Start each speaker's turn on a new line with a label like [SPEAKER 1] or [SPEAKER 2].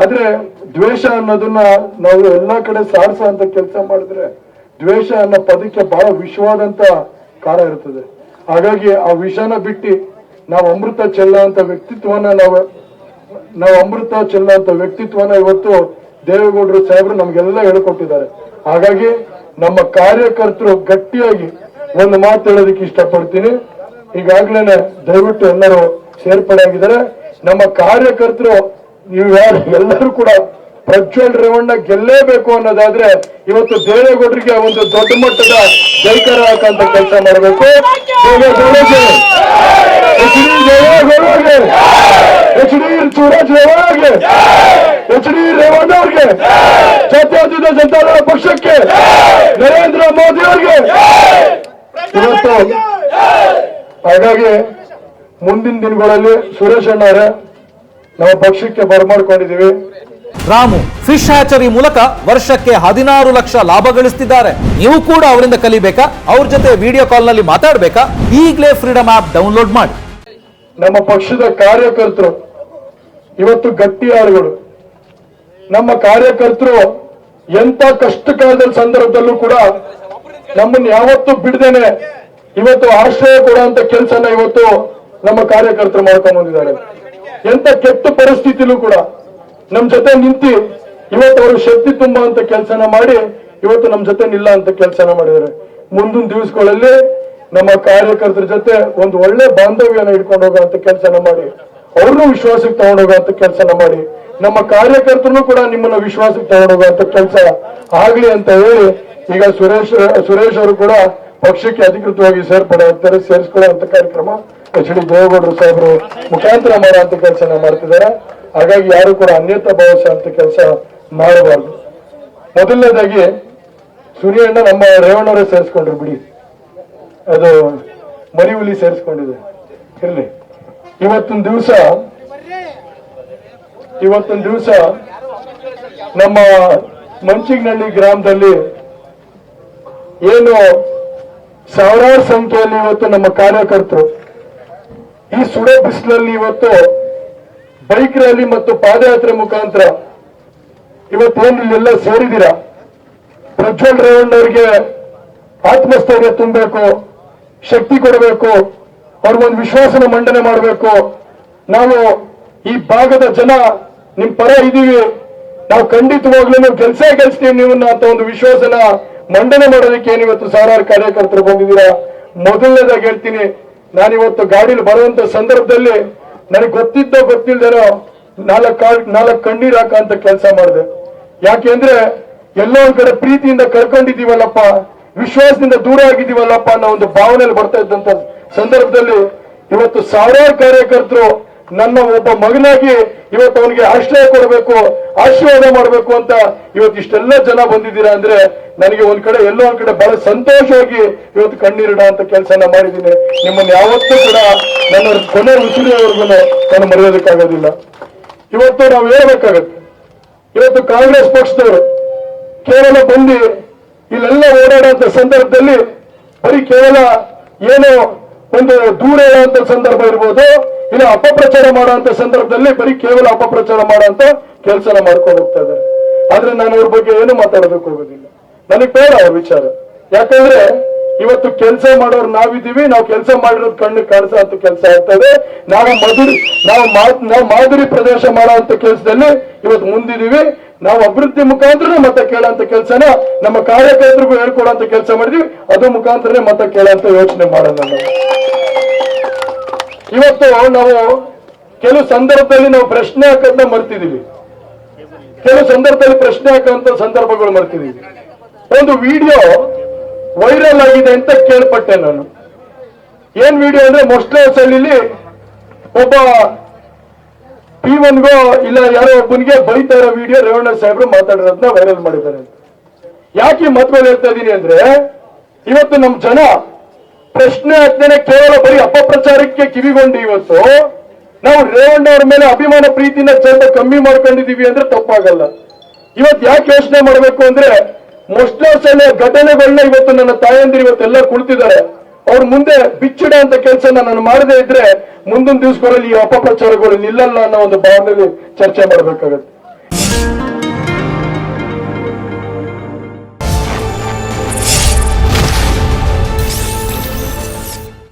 [SPEAKER 1] ಆದ್ರೆ ದ್ವೇಷ ಅನ್ನೋದನ್ನ ನಾವು ಎಲ್ಲಾ ಕಡೆ ಸಾರಿಸೋ ಅಂತ ಕೆಲಸ ಮಾಡಿದ್ರೆ ದ್ವೇಷ ಅನ್ನೋ ಪದಕ್ಕೆ ಬಹಳ ವಿಷವಾದಂತ ಕಾರ ಇರ್ತದೆ. ಹಾಗಾಗಿ ಆ ವಿಷನ ಬಿಟ್ಟು ನಾವು ಅಮೃತ ಚೆಲ್ಲ ಅಂತ ವ್ಯಕ್ತಿತ್ವನ ನಾವು ನಾವು ಅಮೃತ ಚೆಲ್ಲ ಅಂತ ವ್ಯಕ್ತಿತ್ವನ ಇವತ್ತು ದೇವೇಗೌಡರು ಸಾಹೇಬರು ನಮ್ಗೆಲ್ಲ ಹೇಳ್ಕೊಟ್ಟಿದ್ದಾರೆ. ಹಾಗಾಗಿ ನಮ್ಮ ಕಾರ್ಯಕರ್ತರು ಗಟ್ಟಿಯಾಗಿ ಒಂದು ಮಾತು ಹೇಳೋದಕ್ಕೆ ಇಷ್ಟಪಡ್ತೀನಿ. ಈಗಾಗ್ಲೇನೆ ದಯವಿಟ್ಟು ಎಲ್ಲರೂ ಸೇರ್ಪಡೆ ಆಗಿದ್ದಾರೆ ನಮ್ಮ ಕಾರ್ಯಕರ್ತರು ನೀವು ಯಾರು? ಎಲ್ಲರೂ ಕೂಡ ಪ್ರಜ್ವಲ್ ರೇವಣ್ಣ ಗೆಲ್ಲೇಬೇಕು ಅನ್ನೋದಾದ್ರೆ ಇವತ್ತು ದೇವೇಗೌಡರಿಗೆ ಒಂದು ದೊಡ್ಡ ಮಟ್ಟದ ಜೈಕಾರ ಹಾಕಂತ ಕೆಲಸ ಮಾಡಬೇಕು. ಎಚ್ ಡಿ ದೇವೇಗೌಡರಿಗೆ. ಎಚ್ ಡಿ ಸೂರಜ್ ರೇವಣ್ಣಗೆ. ಎಚ್ ಡಿ ರೇವಣ್ಣ ಅವ್ರಿಗೆ ಜಾತ್ಯತೀತ ಜನತಾದಳ ಪಕ್ಷಕ್ಕೆ. ನರೇಂದ್ರ ಮೋದಿ ಅವ್ರಿಗೆ. ಇವತ್ತು ಹಾಗಾಗಿ ಮುಂದಿನ ದಿನಗಳಲ್ಲಿ ಸುರೇಶ್ ಅಣ್ಣವರೇ ನಮ್ಮ ಪಕ್ಷಕ್ಕೆ ಬರಮಾಡ್ಕೊಂಡಿದ್ದೀವಿ.
[SPEAKER 2] ರಾಮು ಫಿಶ್ ಹ್ಯಾಚರಿ ಮೂಲಕ ವರ್ಷಕ್ಕೆ ಹದಿನಾರು ಲಕ್ಷ ಲಾಭ ಗಳಿಸ್ತಿದ್ದಾರೆ. ನೀವು ಕೂಡ ಅವರಿಂದ ಕಲಿಬೇಕಾ? ಅವ್ರ ಜೊತೆ ವಿಡಿಯೋ ಕಾಲ್ನಲ್ಲಿ ಮಾತಾಡ್ಬೇಕಾ? ಈಗಲೇ ಫ್ರೀಡಮ್ ಆಪ್ ಡೌನ್ಲೋಡ್ ಮಾಡಿ.
[SPEAKER 1] ನಮ್ಮ ಪಕ್ಷದ ಕಾರ್ಯಕರ್ತರು ಇವತ್ತು ಗಟ್ಟಿ ಆಳುಗಳು. ನಮ್ಮ ಕಾರ್ಯಕರ್ತರು ಎಂತ ಕಷ್ಟ ಕಾಲದ ಸಂದರ್ಭದಲ್ಲೂ ಕೂಡ ನಮ್ಮನ್ನು ಯಾವತ್ತೂ ಬಿಡದೇನೆ ಇವತ್ತು ಆಶ್ರಯ ಕೊಡುವಂತ ಕೆಲಸನ ಇವತ್ತು ನಮ್ಮ ಕಾರ್ಯಕರ್ತರು ಮಾಡ್ಕೊಂಡ್ ಬಂದಿದ್ದಾರೆ. ಎಂತ ಕೆಟ್ಟ ಪರಿಸ್ಥಿತಿಲೂ ಕೂಡ ನಮ್ ಜೊತೆ ನಿಂತಿ ಇವತ್ತು ಅವರು ಶಕ್ತಿ ತುಂಬುವಂತ ಕೆಲಸನ ಮಾಡಿ ಇವತ್ತು ನಮ್ ಜೊತೆ ನಿಲ್ಲ ಅಂತ ಕೆಲಸನ ಮಾಡಿದ್ದಾರೆ. ಮುಂದಿನ ದಿವಸಗಳಲ್ಲಿ ನಮ್ಮ ಕಾರ್ಯಕರ್ತರ ಜೊತೆ ಒಂದು ಒಳ್ಳೆ ಬಾಂಧವ್ಯನ ಇಟ್ಕೊಂಡು ಹೋಗುವಂತ ಕೆಲಸನ ಮಾಡಿ, ಅವ್ರನ್ನೂ ವಿಶ್ವಾಸಕ್ಕೆ ತಗೊಂಡೋಗುವಂತ ಕೆಲಸನ ಮಾಡಿ, ನಮ್ಮ ಕಾರ್ಯಕರ್ತರು ಕೂಡ ನಿಮ್ಮನ್ನ ವಿಶ್ವಾಸಕ್ಕೆ ತಗೊಂಡೋಗುವಂತ ಕೆಲಸ ಆಗ್ಲಿ ಅಂತ ಹೇಳಿ ಈಗ ಸುರೇಶ್ ಸುರೇಶ್ ಅವರು ಕೂಡ ಪಕ್ಷಕ್ಕೆ ಅಧಿಕೃತವಾಗಿ ಸೇರ್ಪಡೆ ಆಗ್ತಾರೆ ಸೇರಿಸ್ಕೊಳ್ಳುವಂತ ಕಾರ್ಯಕ್ರಮ ಎಚ್ ಡಿ ದೇವೇಗೌಡರು ಸಾಹೇಬರು ಮುಖಾಂತರ ಮಾಡುವಂತ ಕೆಲಸನ ಮಾಡ್ತಿದ್ದಾರೆ. ಹಾಗಾಗಿ ಯಾರು ಕೂಡ ಅನ್ಯತ ಅಂತ ಕೆಲಸ ಮಾಡಬಾರ್ದು. ಮೊದಲನೇದಾಗಿ ಸೂರ್ಯಣ್ಣ ನಮ್ಮ ರೇವಣ್ಣವರೇ ಸೇರಿಸ್ಕೊಂಡ್ರು ಬಿಡಿ. ಅದು ಮರಿ ಹುಲಿ ಸೇರಿಸ್ಕೊಂಡಿದೆ. ಇರ್ಲಿ. ಇವತ್ತಿನ ದಿವಸ ಇವತ್ತಿನ ದಿವಸ ನಮ್ಮ ಮಂಚಿಗ್ನಳ್ಳಿ ಗ್ರಾಮದಲ್ಲಿ ಏನು ಸಾವಿರಾರು ಸಂಖ್ಯೆಯಲ್ಲಿ ಇವತ್ತು ನಮ್ಮ ಕಾರ್ಯಕರ್ತರು ಈ ಸುಡೋ ಬಿಸಿಲಲ್ಲಿ ಇವತ್ತು ಬೈಕ್ ರ್ಯಾಲಿ ಮತ್ತು ಪಾದಯಾತ್ರೆ ಮುಖಾಂತರ ಇವತ್ತೇನು ಇಲ್ಲೆಲ್ಲ ಸೇರಿದ್ದೀರಾ? ಪ್ರಜ್ವಲ್ ರೇವಣ್ಣವ್ರಿಗೆ ಆತ್ಮಸ್ಥೈರ್ಯ ತುಂಬಬೇಕು, ಶಕ್ತಿ ಕೊಡಬೇಕು ಅವ್ರಿಗೊಂದು ವಿಶ್ವಾಸನ ಮಂಡನೆ ಮಾಡಬೇಕು. ನಾವು ಈ ಭಾಗದ ಜನ, ನಿಮ್ ಪರ ಇದೀವಿ. ನಾವು ಖಂಡಿತವಾಗ್ಲೂ ಕೆಲಸ ಗೆಲ್ಸ್ತೀವಿ ನೀವು ಅಂತ ಒಂದು ವಿಶ್ವಾಸನ ಮಂಡನೆ ಮಾಡೋದಕ್ಕೆ ಏನಿವತ್ತು ಸಾವಿರಾರು ಕಾರ್ಯಕರ್ತರು ಬಂದಿದ್ದೀರಾ? ಮೊದಲನೇದಾಗಿ ಹೇಳ್ತೀನಿ ನಾನಿವತ್ತು ಗಾಡಿಲಿ ಬರುವಂತ ಸಂದರ್ಭದಲ್ಲಿ ನನಗೆ ಗೊತ್ತಿದ್ದೋ ಗೊತ್ತಿಲ್ದೇನೋ ನಾಲ್ಕು ನಾಲ್ಕು ಕಣ್ಣೀರ್ ಹಾಕಂತ ಕೆಲಸ ಮಾಡಿದೆ. ಯಾಕೆಂದ್ರೆ ಎಲ್ಲೋ ಒಂದ್ ಕಡೆ ಪ್ರೀತಿಯಿಂದ ಕರ್ಕೊಂಡಿದೀವಲ್ಲಪ್ಪ ವಿಶ್ವಾಸದಿಂದ ದೂರ ಆಗಿದೀವಲ್ಲಪ್ಪ ಅನ್ನೋ ಒಂದು ಭಾವನೆಯಲ್ಲಿ ಬರ್ತಾ ಇದ್ದಂತ ಸಂದರ್ಭದಲ್ಲಿ ಇವತ್ತು ಸಾವಿರಾರು ಕಾರ್ಯಕರ್ತರು ನನ್ನ ಒಬ್ಬ ಮಗನಾಗಿ ಇವತ್ತು ಅವನಿಗೆ ಆಶ್ರಯ ಕೊಡಬೇಕು, ಆಶೀರ್ವಾದ ಮಾಡಬೇಕು ಅಂತ ಇವತ್ತು ಇಷ್ಟೆಲ್ಲ ಜನ ಬಂದಿದ್ದೀರಾ ಅಂದ್ರೆ ನನಗೆ ಒಂದ್ ಕಡೆ ಎಲ್ಲೋ ಒಂದ್ ಕಡೆ ಬಹಳ ಸಂತೋಷವಾಗಿ ಇವತ್ತು ಕಣ್ಣೀರಿಡ ಅಂತ ಕೆಲಸನ ಮಾಡಿದ್ದೀನಿ. ನಿಮ್ಮನ್ನ ಯಾವತ್ತೂ ಕೂಡ ನನ್ನ ಕೊನೆ ಉಸಿರಿಯವರೆಗೂ ನಾನು ಮರೆಯೋದಕ್ಕಾಗೋದಿಲ್ಲ. ಇವತ್ತು ನಾವು ಹೇಳ್ಬೇಕಾಗತ್ತೆ. ಇವತ್ತು ಕಾಂಗ್ರೆಸ್ ಪಕ್ಷದವರು ಕೇವಲ ಬಂದು ಇಲ್ಲೆಲ್ಲ ಓಡಾಡುವಂತ ಸಂದರ್ಭದಲ್ಲಿ ಬರೀ ಕೇವಲ ಏನೋ ಒಂದು ದೂರ ಹೇಳುವಂತ ಸಂದರ್ಭ ಇರ್ಬೋದು ಇಲ್ಲ ಅಪಪ್ರಚಾರ ಮಾಡುವಂತ ಸಂದರ್ಭದಲ್ಲಿ ಬರೀ ಕೇವಲ ಅಪಪ್ರಚಾರ ಮಾಡುವಂತ ಕೆಲಸನ ಮಾಡ್ಕೊಂಡು ಹೋಗ್ತಾ ಇದ್ದಾರೆ. ಆದ್ರೆ ನಾನು ಅವ್ರ ಬಗ್ಗೆ ಏನು ಮಾತಾಡೋದಕ್ಕೆ ಹೋಗೋದಿಲ್ಲ. ನನಗೆ ಬೇಡ ಅವ್ರ ವಿಚಾರ. ಯಾಕಂದ್ರೆ ಇವತ್ತು ಕೆಲಸ ಮಾಡೋರು ನಾವಿದ್ದೀವಿ, ನಾವು ಕೆಲಸ ಮಾಡಿರೋದು ಕಣ್ಣು ಕಾಣಿಸೋ ಅಂತ ಕೆಲಸ ಆಗ್ತದೆ ನಾವು ಮಧುರಿ, ನಾವು ನಾವು ಮಾದರಿ ಪ್ರದೇಶ ಮಾಡುವಂತ ಕೆಲಸದಲ್ಲಿ ಇವತ್ತು ಮುಂದಿದೀವಿ ನಾವು ಅಭಿವೃದ್ಧಿ ಮುಖಾಂತರ ಮತ ಕೇಳೋಂತ ಕೆಲಸನ ನಮ್ಮ ಕಾರ್ಯಕರ್ತರಿಗೂ ಹೇಳ್ಕೊಡೋಂತ ಕೆಲಸ ಮಾಡಿದ್ವಿ ಅದು ಮುಖಾಂತರನೇ ಮತ ಕೇಳೋಂತ ಯೋಚನೆ ಮಾಡೋಣ ನಾವು. ಇವತ್ತು ನಾವು ಕೆಲವು ಸಂದರ್ಭದಲ್ಲಿ ನಾವು ಪ್ರಶ್ನೆ ಹಾಕೋದನ್ನ ಮರ್ತಿದೀವಿ ಕೆಲವು ಸಂದರ್ಭದಲ್ಲಿ ಪ್ರಶ್ನೆ ಹಾಕುವಂತ ಸಂದರ್ಭಗಳು ಮರ್ತಿದೀವಿ ಒಂದು ವಿಡಿಯೋ ವೈರಲ್ ಆಗಿದೆ ಅಂತ ಕೇಳ್ಪಟ್ಟೆ ನಾನು. ಏನ್ ವಿಡಿಯೋ ಅಂದ್ರೆ ಮೊಸ್ಟರ್ಸ್ ಅಲ್ಲಿ ಒಬ್ಬ ಪಿ ಒನ್ಗೋ ಇಲ್ಲ ಯಾರೋ ಒಬ್ಬನಿಗೆ ಬೈತಾ ಇರೋ ವಿಡಿಯೋ ರೇವಣ್ಣ ಸಾಹೇಬ್ರು ಮಾತಾಡಿರೋದನ್ನ ವೈರಲ್ ಮಾಡಿದ್ದಾರೆ ಯಾಕೆ ಮಾತುಗಳು ಹೇಳ್ತಾ ಇದ್ದೀನಿ ಅಂದ್ರೆ, ಇವತ್ತು ನಮ್ ಜನ ಪ್ರಶ್ನೆ ಆಗ್ತೇನೆ ಕೇವಲ ಬರೀ ಅಪಪ್ರಚಾರಕ್ಕೆ ಕಿವಿಗೊಂಡು ಇವತ್ತು ನಾವು ರೇವಣ್ಣ ಅವ್ರ ಮೇಲೆ ಅಭಿಮಾನ ಪ್ರೀತಿನ ಸ್ವಲ್ಪ ಕಮ್ಮಿ ಮಾಡ್ಕೊಂಡಿದೀವಿ ಅಂದ್ರೆ ತಪ್ಪಾಗಲ್ಲ. ಇವತ್ತು ಯಾಕೆ ಯೋಚನೆ ಮಾಡಬೇಕು ಅಂದ್ರೆ ಮೊಸ್ಟರ್ಸಲ್ಲಿ ಘಟನೆಗಳನ್ನ ಇವತ್ತು ನನ್ನ ತಾಯಂದಿರು ಇವತ್ತೆಲ್ಲ ಕುಳಿತಿದ್ದಾರೆ. ಅವ್ರ ಮುಂದೆ ಬಿಚ್ಚಿಡ ಅಂತ ಕೆಲಸ ನಾನು ಮಾಡದೇ ಇದ್ರೆ ಮುಂದಿನ ದಿವಸಗಳಲ್ಲಿ ಈ ಅಪಪ್ರಚಾರಗಳು ನಿಲ್ಲಲ್ಲ ಅನ್ನೋ ಒಂದು ಭಾವನೆಯಲ್ಲಿ ಚರ್ಚೆ ಮಾಡ್ಬೇಕಾಗತ್ತೆ.